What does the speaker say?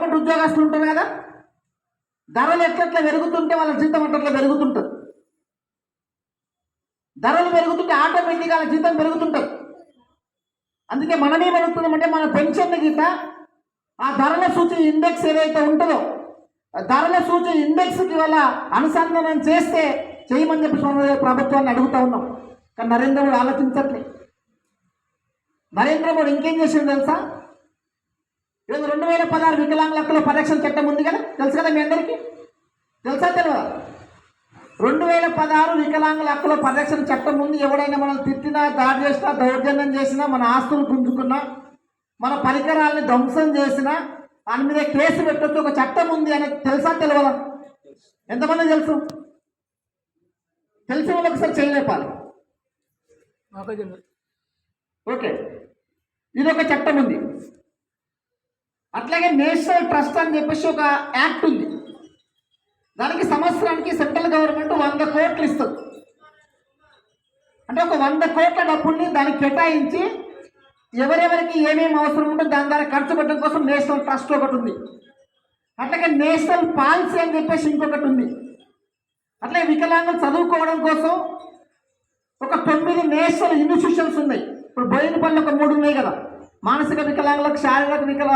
Government ఉద్యోగస్తులు ఉంటారు కదా? ధరలు ఎట్లట్లా పెరుగుతుంటే వాళ్ళ జీతం అట్లట్లా పెరుగుతుంటుంది? ధరలు పెరుగుతుంటే ఆటోమేటిక్గా వాళ్ళ జీతం పెరుగుతుంటుంది. అందుకే మనమే పెరుగుతుందంటే మన పెన్షన్ గీత ఆ ధరల సూచి ఇండెక్స్ ఏదైతే ఉంటుందో ఆ ధరల సూచి ఇండెక్స్కి వల్ల అనుసంధానం చేస్తే చేయమని చెప్పి మన ప్రభుత్వాన్ని అడుగుతా ఉన్నాం. కానీ నరేంద్ర మోడీ ఆలోచించట్లే. నరేంద్ర మోడీ ఇంకేం చేసిండు తెలుసా? ఈరోజు రెండు వేల పదహారు వికలాంగుల హక్కుల పరిరక్షణ చట్టం ఉంది కదా? తెలుసు కదా మీ అందరికీ? తెలుసా తెలియదా రెండు వేల పదహారు వికలాంగుల హక్కుల పరిరక్షణ చట్టం ఉంది. ఎవడైనా మనల్ని తిట్టినా దాడి చేసినా దౌర్జన్యం చేసినా మన ఆస్తులు గుంజుకున్నా మన పరికరాలని ధ్వంసం చేసినా దాని మీద కేసు పెట్టొచ్చు. ఒక చట్టం ఉంది అనేది తెలుసా తెలియదా ఎంతమంది తెలుసు? తెలిసిన వాళ్ళు ఒకసారి చేయలేపాలి ఓకే. ఇది ఒక చట్టం ఉంది. అట్లాగే నేషనల్ ట్రస్ట్ అని చెప్పేసి ఒక యాక్ట్ ఉంది. దానికి సంవత్సరానికి సెంట్రల్ గవర్నమెంట్ వంద కోట్లు ఇస్తుంది. అంటే ఒక వంద కోట్ల డబ్బుల్ని దానికి కేటాయించి ఎవరెవరికి ఏమేమి అవసరం ఉంటుందో దాని ద్వారా ఖర్చు పెట్టడం కోసం నేషనల్ ట్రస్ట్ ఒకటి ఉంది. అట్లాగే నేషనల్ పాలసీ అని చెప్పేసి ఇంకొకటి ఉంది. అట్లే వికలాంగులు చదువుకోవడం కోసం ఒక తొమ్మిది నేషనల్ ఇన్స్టిట్యూషన్స్ ఉన్నాయి. ఇప్పుడు బోయినపల్లి ఒక మూడు ఉన్నాయి కదా. మానసిక వికలాంగులకు శారీరక వికల